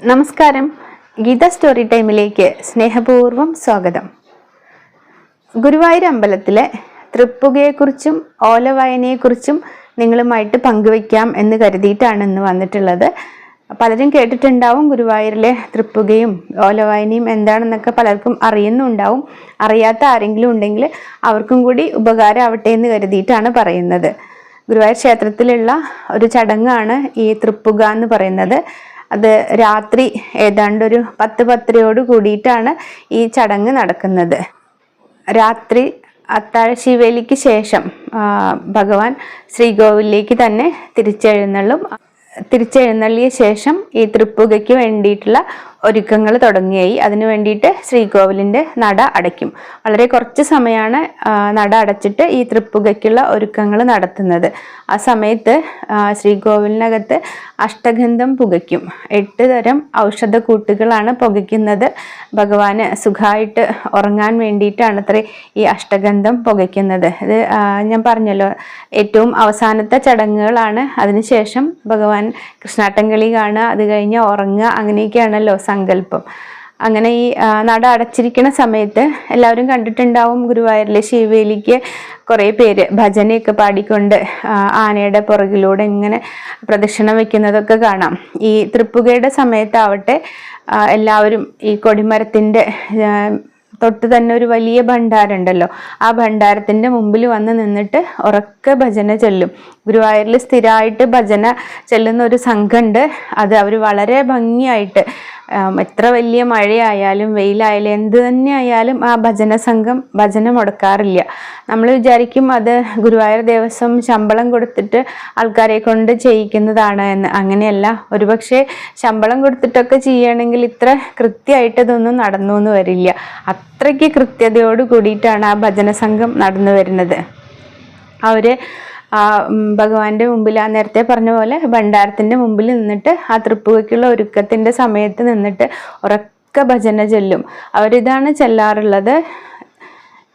നമസ്കാരം. ഗീത സ്റ്റോറി ടൈമിലേക്ക് സ്നേഹപൂർവം സ്വാഗതം. ഗുരുവായൂർ അമ്പലത്തിലെ തൃപ്പുകയെക്കുറിച്ചും ഓലവായനയെക്കുറിച്ചും നിങ്ങളുമായിട്ട് പങ്കുവയ്ക്കാം എന്ന് കരുതിയിട്ടാണ് ഇന്ന് വന്നിട്ടുള്ളത്. പലരും കേട്ടിട്ടുണ്ടാവും ഗുരുവായൂരിലെ തൃപ്പുകയും ഓലവായനയും എന്താണെന്നൊക്കെ പലർക്കും അറിയുന്നുണ്ടാവും. അറിയാത്ത ആരെങ്കിലും ഉണ്ടെങ്കിൽ അവർക്കും കൂടി ഉപകാരമാവട്ടെ എന്ന് കരുതിയിട്ടാണ് പറയുന്നത്. ഗുരുവായൂർ ക്ഷേത്രത്തിലുള്ള ഒരു ചടങ്ങാണ് ഈ തൃപ്പുക എന്ന് പറയുന്നത്. അത് രാത്രി ഏതാണ്ട് ഒരു പത്ത് പത്തരയോട് കൂടിയിട്ടാണ് ഈ ചടങ്ങ് നടക്കുന്നത്. രാത്രി അത്താഴ ശിവേലിക്ക് ശേഷം ഭഗവാൻ ശ്രീകോവിലേക്ക് തന്നെ തിരിച്ചെഴുന്നള്ളും. തിരിച്ചെഴുന്നള്ളിയ ശേഷം ഈ തൃപ്പുകയ്ക്ക് വേണ്ടിയിട്ടുള്ള ഒരുക്കങ്ങൾ തുടങ്ങിയായി. അതിനു വേണ്ടിയിട്ട് ശ്രീകോവിലിന്റെ നട അടയ്ക്കും. വളരെ കുറച്ച് സമയമാണ് നട അടച്ചിട്ട് ഈ തൃപ്പുകയ്ക്കുള്ള ഒരുക്കങ്ങൾ നടത്തുന്നത്. ആ സമയത്ത് ശ്രീകോവിലിനകത്ത് അഷ്ടഗന്ധം പുകയ്ക്കും. എട്ട് തരം ഔഷധ കൂട്ടുകളാണ് പുകയ്ക്കുന്നത്. ഭഗവാന് സുഖമായിട്ട് ഉറങ്ങാൻ വേണ്ടിയിട്ടാണ് അത്ര ഈ അഷ്ടഗന്ധം പുകയ്ക്കുന്നത്. ഇത് ഞാൻ പറഞ്ഞല്ലോ ഏറ്റവും അവസാനത്തെ ചടങ്ങുകളാണ്. അതിനുശേഷം ഭഗവാൻ കൃഷ്ണാട്ടംകളി കാണുക അത് കഴിഞ്ഞ് ഉറങ്ങുക അങ്ങനെയൊക്കെയാണല്ലോ സങ്കല്പം. അങ്ങനെ ഈ നട അടച്ചിരിക്കുന്ന സമയത്ത് എല്ലാവരും കണ്ടിട്ടുണ്ടാവും ഗുരുവായൂരിലെ ശിവേലിക്ക് കുറേ പേര് ഭജനയൊക്കെ പാടിക്കൊണ്ട് ആനയുടെ പുറകിലൂടെ ഇങ്ങനെ പ്രദക്ഷിണം വെക്കുന്നതൊക്കെ കാണാം. ഈ തൃപ്പുകയുടെ സമയത്താവട്ടെ എല്ലാവരും ഈ കൊടിമരത്തിന്റെ തൊട്ട് തന്നെ ഒരു വലിയ ഭണ്ഡാരം ഉണ്ടല്ലോ. ആ ഭണ്ഡാരത്തിന്റെ മുമ്പിൽ വന്ന് നിന്നിട്ട് ഉറക്കെ ഭജന ചെല്ലും. ഗുരുവായൂരിൽ സ്ഥിരമായിട്ട് ഭജന ചെല്ലുന്ന ഒരു സംഘമുണ്ട്. അത് അവർ വളരെ ഭംഗിയായിട്ട് എത്ര വലിയ മഴയായാലും വെയിലായാലും എന്ത് തന്നെ ആയാലും ആ ഭജന സംഘം ഭജന മുടക്കാറില്ല. നമ്മൾ വിചാരിക്കും അത് ഗുരുവായൂർ ദേവസ്വം ശമ്പളം കൊടുത്തിട്ട് ആൾക്കാരെ കൊണ്ട് ചെയ്യിക്കുന്നതാണ് എന്ന്. അങ്ങനെയല്ല. ഒരുപക്ഷെ ശമ്പളം കൊടുത്തിട്ടൊക്കെ ചെയ്യണമെങ്കിൽ ഇത്ര കൃത്യമായിട്ട് ഇതൊന്നും നടന്നു എന്ന് വരില്ല. അത്രയ്ക്ക് കൃത്യതയോട് കൂടിയിട്ടാണ് ആ ഭജന സംഘം നടന്നു വരുന്നത്. അവർ ഭഗവാന്റെ മുമ്പിൽ ആ നേരത്തെ പറഞ്ഞ പോലെ ഭണ്ഡാരത്തിന്റെ മുമ്പിൽ നിന്നിട്ട് ആ തൃപ്പുകയ്ക്കുള്ള ഒരുക്കത്തിന്റെ സമയത്ത് നിന്നിട്ട് ഉറക്ക ഭജന ചെല്ലും. അവരിതാണ് ചെല്ലാറുള്ളത്.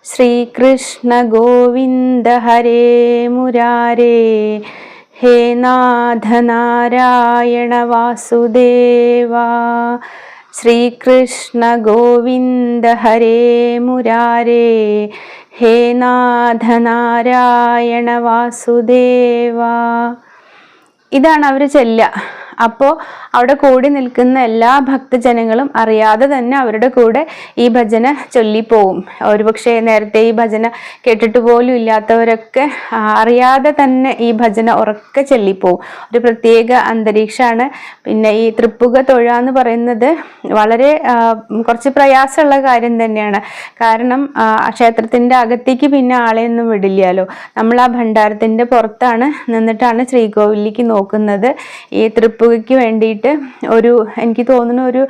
ശ്രീകൃഷ്ണ ഗോവിന്ദ ഹരേ മുരാരേ ഹേ നാഥ നാരായണ വാസുദേവ. ശ്രീകൃഷ്ണ ഗോവിന്ദ ഹരേ മുരാരേ. ഹേ നാഥ നാരായണ വാസുദേവ. ഇതാണ് അവർ ചെല്ലുക അപ്പോൾ അവിടെ കൂടി നിൽക്കുന്ന എല്ലാ ഭക്തജനങ്ങളും അറിയാതെ തന്നെ അവരുടെ കൂടെ ഈ ഭജന ചൊല്ലിപ്പോവും. ഒരുപക്ഷെ നേരത്തെ ഈ ഭജന കേട്ടിട്ട് പോലും ഇല്ലാത്തവരൊക്കെ അറിയാതെ തന്നെ ഈ ഭജന ഉറക്കെ ചൊല്ലിപ്പോവും. ഒരു പ്രത്യേക അന്തരീക്ഷമാണ്. പിന്നെ ഈ തൃപ്പുക തൊഴ എന്ന് പറയുന്നത് വളരെ കുറച്ച് പ്രയാസമുള്ള കാര്യം തന്നെയാണ്. കാരണം ആ, ക്ഷേത്രത്തിന്റെ അകത്തേക്ക് പിന്നെ ആളെയൊന്നും വിടില്ലല്ലോ. നമ്മൾ ആ ഭണ്ഡാരത്തിന്റെ പുറത്താണ് നിന്നിട്ടാണ് ശ്രീകോവിലേക്ക് നോക്കുന്നത്. ഈ തൃപ്പുകയ്ക്ക് വേണ്ടിയിട്ട് ഒരു എനിക്ക് തോന്നുന്നു ഒരു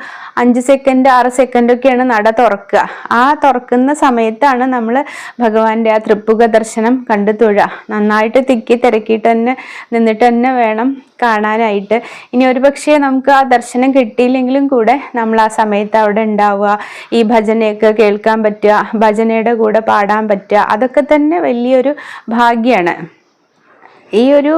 അഞ്ച് സെക്കൻഡ് ആറ് സെക്കൻഡൊക്കെയാണ് നട തുറക്കുക. ആ തുറക്കുന്ന സമയത്താണ് നമ്മൾ ഭഗവാന്റെ ആ തൃപ്പുക ദർശനം കണ്ടു തൊഴുക. നന്നായിട്ട് തിക്കി തിരക്കിയിട്ട് തന്നെ നിന്നിട്ട് തന്നെ വേണം കാണാനായിട്ട്. ഇനി ഒരു പക്ഷേ നമുക്ക് ആ ദർശനം കിട്ടിയില്ലെങ്കിലും കൂടെ നമ്മൾ ആ സമയത്ത് അവിടെ ഉണ്ടാവുക. ഈ ഭജനയൊക്കെ കേൾക്കാൻ പറ്റുക ഭജനയുടെ കൂടെ പാടാൻ പറ്റുക. അതൊക്കെ തന്നെ വലിയൊരു ഭാഗ്യമാണ് ഈ ഒരു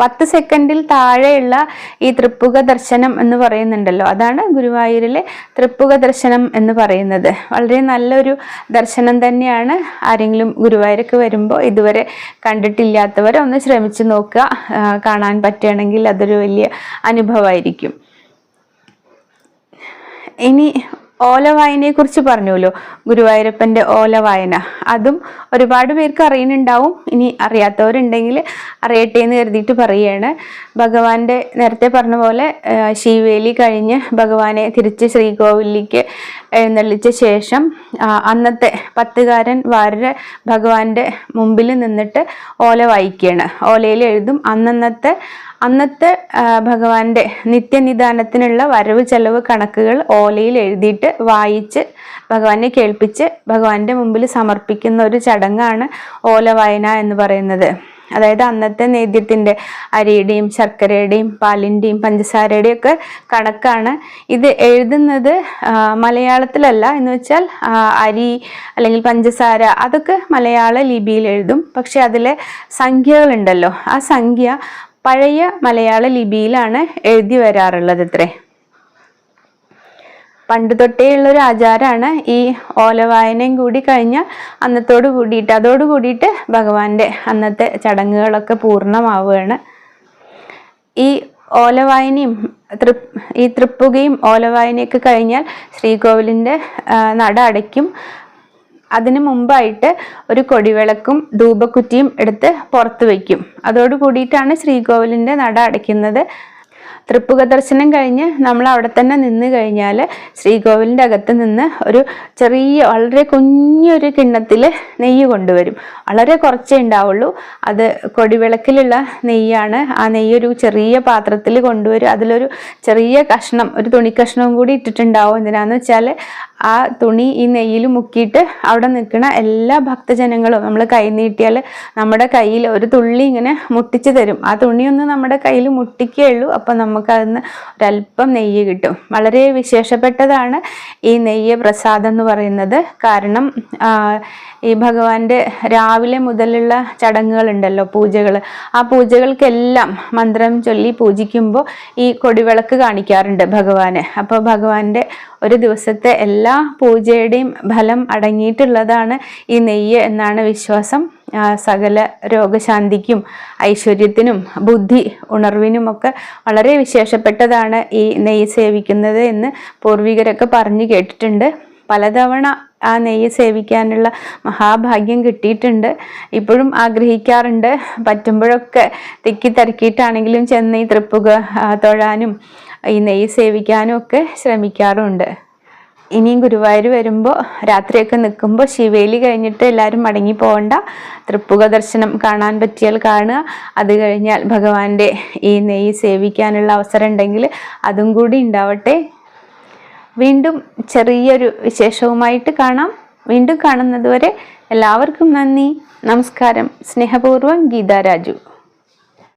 പത്ത് സെക്കൻഡിൽ താഴെയുള്ള ഈ തൃപ്പുക ദർശനം എന്ന് പറയുന്നുണ്ടല്ലോ. അതാണ് ഗുരുവായൂരിലെ തൃപ്പുക ദർശനം എന്ന് പറയുന്നത്. വളരെ നല്ലൊരു ദർശനം തന്നെയാണ് ആരെങ്കിലും ഗുരുവായൂരൊക്കെ വരുമ്പോൾ ഇതുവരെ കണ്ടിട്ടില്ലാത്തവരെ ഒന്ന് ശ്രമിച്ചു നോക്കുക. കാണാൻ പറ്റുകയാണെങ്കിൽ അതൊരു വലിയ അനുഭവമായിരിക്കും. ഇനി ഓലവായനയെ കുറിച്ച് പറഞ്ഞുല്ലോ ഗുരുവായൂരപ്പന്റെ ഓലവായന അതും ഒരുപാട് പേർക്ക് അറിയുന്നുണ്ടാവും. ഇനി അറിയാത്തവരുണ്ടെങ്കിൽ അറിയട്ടെ എന്ന് കരുതിയിട്ട് പറയുകയാണ്. ഭഗവാന്റെ നേരത്തെ പറഞ്ഞ പോലെ ശിവേലി കഴിഞ്ഞ് ഭഗവാനെ തിരിച്ച് ശ്രീകോവിലേക്ക് എഴുന്നള്ളിച്ച ശേഷം അന്നത്തെ പത്തുകാരൻ വാരര് ഭഗവാന്റെ മുമ്പിൽ നിന്നിട്ട് ഓല വായിക്കുകയാണ്. ഓലയിൽ എഴുതും അന്നന്നത്തെ അന്നത്തെ ഭഗവാന്റെ നിത്യനിദാനത്തിനുള്ള വരവ് ചെലവ് കണക്കുകൾ ഓലയിൽ എഴുതിയിട്ട് വായിച്ച് ഭഗവാനെ കേൾപ്പിച്ച് ഭഗവാന്റെ മുമ്പിൽ സമർപ്പിക്കുന്ന ഒരു ചടങ്ങാണ് ഓല വായന എന്ന് പറയുന്നത്. അതായത് അന്നത്തെ നേദ്യത്തിന്റെ അരിയുടെയും ശർക്കരയുടെയും പാലിന്റെയും പഞ്ചസാരയുടെയും ഒക്കെ കണക്കാണ്. ഇത് എഴുതുന്നത് മലയാളത്തിലല്ല എന്ന് വെച്ചാൽ അരി അല്ലെങ്കിൽ പഞ്ചസാര അതൊക്കെ മലയാള ലിപിയിൽ എഴുതും. പക്ഷെ അതിലെ സംഖ്യകളുണ്ടല്ലോ. ആ സംഖ്യ പഴയ മലയാള ലിപിയിലാണ് എഴുതി വരാറുള്ളത് ഇത്രേ. പണ്ട് തൊട്ടേ ഉള്ളൊരു ആചാരമാണ് ഈ ഓലവായനയും കൂടി കഴിഞ്ഞാൽ അന്നത്തോട് കൂടിയിട്ട് അതോട് കൂടിയിട്ട് ഭഗവാന്റെ അന്നത്തെ ചടങ്ങുകളൊക്കെ പൂർണമാവുകയാണ്. ഈ ഓലവായനയും ഈ തൃപ്പുകയും ഓലവായനയൊക്കെ കഴിഞ്ഞാൽ ശ്രീകോവിലിന്റെ നട അടയ്ക്കും. അതിനു മുമ്പായിട്ട് ഒരു കൊടിവിളക്കും ധൂപക്കുറ്റിയും എടുത്ത് പുറത്ത് വയ്ക്കും അതോട് കൂടിയിട്ടാണ് ശ്രീകോവിലിന്റെ നട അടയ്ക്കുന്നത്. തൃപ്പുക ദർശനം കഴിഞ്ഞ് നമ്മൾ അവിടെ തന്നെ നിന്ന് കഴിഞ്ഞാൽ ശ്രീകോവിലിന്റെ അകത്ത് നിന്ന് ഒരു ചെറിയ വളരെ കുഞ്ഞൊരു കിണ്ണത്തിൽ നെയ്യ് കൊണ്ടുവരും. വളരെ കുറച്ചേ ഉണ്ടാവുള്ളൂ. അത് കൊടിവിളക്കിലുള്ള നെയ്യാണ്. ആ നെയ്യ് ഒരു ചെറിയ പാത്രത്തിൽ കൊണ്ടുവരും. അതിലൊരു ചെറിയ കഷ്ണം ഒരു തുണി കഷ്ണവും കൂടി ഇട്ടിട്ടുണ്ടാവും. എന്തിനാന്ന് വെച്ചാൽ ആ തുണി ഈ നെയ്യിൽ മുക്കിയിട്ട് അവിടെ നിൽക്കുന്ന എല്ലാ ഭക്തജനങ്ങളും നമ്മൾ കൈ നീട്ടിയാൽ നമ്മുടെ കയ്യിൽ ഒരു തുള്ളി ഇങ്ങനെ മുട്ടിച്ച് തരും. ആ തുണിയൊന്ന് നമ്മുടെ കയ്യിൽ മുട്ടിക്കുകയുള്ളൂ അപ്പം നമുക്ക് അതിന് ഒരല്പം നെയ്യ് കിട്ടും. വളരെ വിശേഷപ്പെട്ടതാണ് ഈ നെയ്യ് പ്രസാദം എന്ന് പറയുന്നത്. കാരണം ഈ ഭഗവാന്റെ രാവിലെ മുതലുള്ള ചടങ്ങുകളുണ്ടല്ലോ പൂജകൾ. ആ പൂജകൾക്കെല്ലാം മന്ത്രം ചൊല്ലി പൂജിക്കുമ്പോൾ ഈ കൊടിവിളക്ക് കാണിക്കാറുണ്ട് ഭഗവാന്. അപ്പോൾ ഭഗവാന്റെ ഒരു ദിവസത്തെ എല്ലാ പൂജയുടെയും ഫലം അടങ്ങിയിട്ടുള്ളതാണ് ഈ നെയ്യ് എന്നാണ് വിശ്വാസം. സകല രോഗശാന്തിക്കും ഐശ്വര്യത്തിനും ബുദ്ധി ഉണർവിനുമൊക്കെ വളരെ വിശേഷപ്പെട്ടതാണ് ഈ നെയ്യ് സേവിക്കുന്നത് എന്ന് പൂർവികരൊക്കെ പറഞ്ഞു കേട്ടിട്ടുണ്ട്. പലതവണ ആ നെയ്യ് സേവിക്കാനുള്ള മഹാഭാഗ്യം കിട്ടിയിട്ടുണ്ട്. ഇപ്പോഴും ആഗ്രഹിക്കാറുണ്ട്. പറ്റുമ്പോഴൊക്കെ തിക്കി തിരക്കിയിട്ടാണെങ്കിലും ചെന്ന് ഈ തൃപ്പുക തൊഴാനും ഈ നെയ്യ് സേവിക്കാനും ഒക്കെ ശ്രമിക്കാറുണ്ട്. ഇനിയും ഗുരുവായൂർ വരുമ്പോൾ രാത്രിയൊക്കെ നിൽക്കുമ്പോൾ ശിവേലി കഴിഞ്ഞിട്ട് എല്ലാവരും മടങ്ങി പോകണ്ട. തൃപ്പുക ദർശനം കാണാൻ പറ്റിയാൽ കാണുക. അത് കഴിഞ്ഞാൽ ഭഗവാന്റെ ഈ നെയ്യ് സേവിക്കാനുള്ള അവസരം ഉണ്ടെങ്കിൽ അതും കൂടി ഉണ്ടാവട്ടെ. വീണ്ടും ചെറിയൊരു വിശേഷവുമായിട്ട് കാണാം. വീണ്ടും കാണുന്നതുവരെ എല്ലാവർക്കും നന്ദി. നമസ്കാരം. സ്നേഹപൂർവം ഗീതാ രാജു.